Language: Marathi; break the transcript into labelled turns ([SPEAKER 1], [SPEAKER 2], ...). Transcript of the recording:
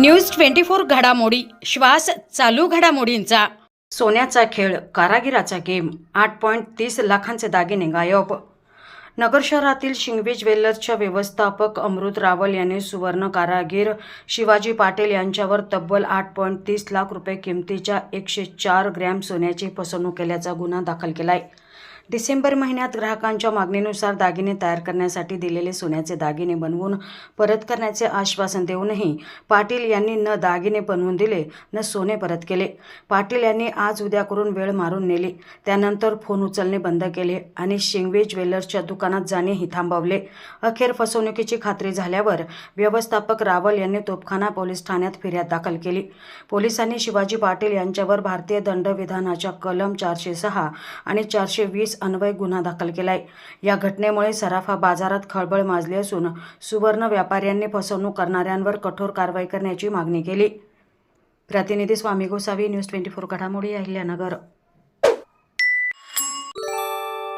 [SPEAKER 1] न्यूज ट्वेंटी फोर घडामोडी. श्वास चालू घडामोडींचा. सोन्याचा खेळ कारागिराचा गेम आठ पॉईंट तीस लाखांचे दागिने गायब. नगर शहरातील शिंगवी ज्वेलर्सच्या व्यवस्थापक अमृत रावल यांनी सुवर्ण कारागीर शिवाजी पाटील यांच्यावर तब्बल आठ पॉईंट तीस लाख रुपये किमतीच्या एकशे चार ग्रॅम सोन्याची फसवणूक केल्याचा गुन्हा दाखल केला आहे डिसेंबर महिन्यात ग्राहकांच्या मागणीनुसार दागिने तयार करण्यासाठी दिलेले सोन्याचे दागिने बनवून परत करण्याचे आश्वासन देऊनही पाटील यांनी न दागिने बनवून दिले न सोने परत केले. पाटील यांनी आज उद्या करून वेळ मारून नेली. त्यानंतर फोन उचलणे बंद केले आणि शिंगवे ज्वेलर्सच्या दुकानात जाणेही थांबवले. अखेर फसवणुकीची खात्री झाल्यावर व्यवस्थापक रावल यांनी तोपखाना पोलीस ठाण्यात फिर्याद दाखल केली. पोलिसांनी शिवाजी पाटील यांच्यावर भारतीय दंडविधानाच्या कलम चारशे सहा आणि चारशे वीस अन्वय गुन्हा दाखल केलाय. या घटनेमुळे सराफा बाजारात खळबळ माजली असून सुवर्ण व्यापाऱ्यांनी फसवणूक करणाऱ्यांवर कठोर कारवाई करण्याची मागणी केली. प्रतिनिधी Swami Gosavi news twenty four घडामोडी अहिल्यानगर.